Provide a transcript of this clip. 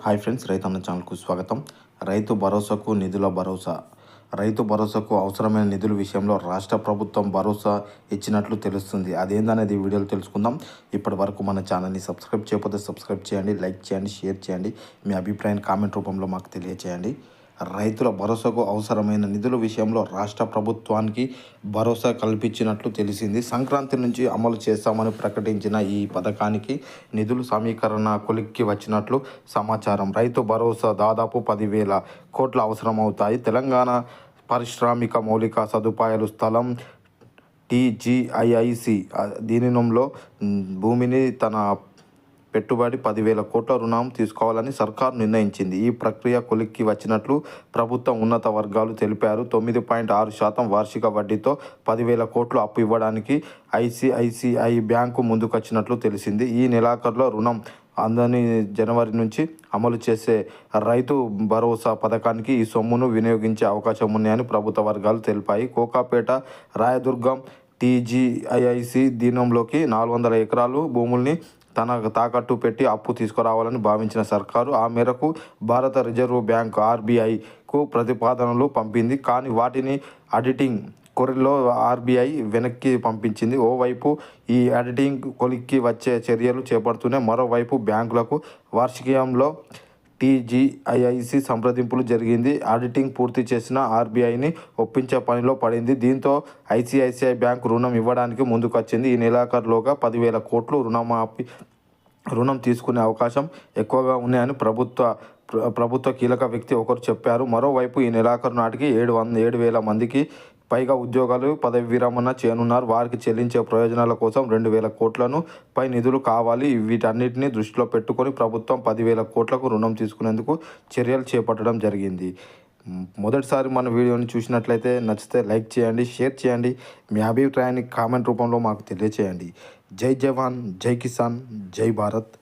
Hi friends రైతన్న ఛానల్కు స్వాగతం. రైతు భరోసాకు నిధుల భరోసా. రైతు భరోసాకు అవసరమైన నిధుల విషయంలో రాష్ట్ర ప్రభుత్వం భరోసా ఇచ్చినట్లు తెలుస్తుంది. అదేందనేది వీడియోలు వీడియోలో తెలుసుకుందాం. ఇప్పటి వరకు మన ఛానల్ని సబ్స్క్రైబ్ చేయకపోతే సబ్స్క్రైబ్ చేయండి లైక్ చేయండి షేర్ చేయండి. మీ అభిప్రాయాన్ని కామెంట్ రూపంలో మాకు తెలియచేయండి. రైతుల భరోసాకు అవసరమైన నిధుల విషయంలో రాష్ట్ర ప్రభుత్వానికి భరోసా కల్పించినట్లు తెలిసింది. సంక్రాంతి నుంచి అమలు చేస్తామని ప్రకటించిన ఈ పథకానికి నిధులు సమీకరణ కొలిక్కి వచ్చినట్లు సమాచారం. రైతు భరోసా దాదాపు పదివేల కోట్లు అవసరమవుతాయి. తెలంగాణ పారిశ్రామిక మౌలిక సదుపాయాలు స్థలం టీజీఐఐసి దీనిలో భూమిని తన పెట్టుబడి పదివేల కోట్ల రుణం తీసుకోవాలని సర్కారు నిర్ణయించింది. ఈ ప్రక్రియ కొలిక్కి వచ్చినట్లు ప్రభుత్వం ఉన్నత వర్గాలు తెలిపారు. తొమ్మిది పాయింట్ ఆరు శాతం వార్షిక వడ్డీతో పదివేల కోట్లు అప్పు ఇవ్వడానికి ఐసిఐసిఐ బ్యాంకు ముందుకొచ్చినట్లు తెలిసింది. ఈ నెలాఖరులో రుణం అందని జనవరి నుంచి అమలు చేసే రైతు భరోసా పథకానికి ఈ సొమ్మును వినియోగించే అవకాశం ఉన్నాయని ప్రభుత్వ వర్గాలు తెలిపాయి. కోకాపేట రాయదుర్గం టీజీఐఐసి దీనంలోకి నాలుగు వందల ఎకరాలు భూముల్ని తన తాకట్టు పెట్టి అప్పు తీసుకురావాలని భావించిన సర్కారు ఆ మేరకు భారత రిజర్వ్ బ్యాంక్ ఆర్బీఐకు ప్రతిపాదనలు పంపింది. కానీ వాటిని ఆడిటింగ్ కొరిలో ఆర్బీఐ వెనక్కి పంపించింది. ఓవైపు ఈ ఆడిటింగ్ కొలిక్కి వచ్చే చర్యలు చేపడుతూనే మరోవైపు బ్యాంకులకు వార్షికంలో టీజీఐఐసి సంప్రదింపులు జరిగింది. ఆడిటింగ్ పూర్తి చేసిన ఆర్బీఐని ఒప్పించే పనిలో పడింది. దీంతో ఐసిఐసిఐ బ్యాంక్ రుణం ఇవ్వడానికి ముందుకొచ్చింది. ఈ నెలాఖరులోగా పదివేల కోట్లు రుణమాఫీ రుణం తీసుకునే అవకాశం ఎక్కువగా ఉన్నాయని ప్రభుత్వ ప్ర- ప్రభుత్వ కీలక వ్యక్తి ఒకరు చెప్పారు. మరోవైపు ఈ నెలాఖరు నాటికి ఏడు వంద ఏడు వేల మందికి పైగా ఉద్యోగాలు పదవి విరమణ చేయనున్నారు. వారికి చెల్లించే ప్రయోజనాల కోసం రెండు వేల కోట్లను పై నిధులు కావాలి. వీటన్నిటిని దృష్టిలో పెట్టుకొని ప్రభుత్వం పదివేల కోట్లకు రుణం తీసుకునేందుకు చర్యలు చేపట్టడం జరిగింది. మొదటిసారి మన వీడియోని చూసినట్లయితే నచ్చితే లైక్ చేయండి షేర్ చేయండి. మీ అభిప్రాయాన్ని కామెంట్ రూపంలో మాకు తెలియచేయండి. జై జవాన్ జై కిసాన్ జై భారత్.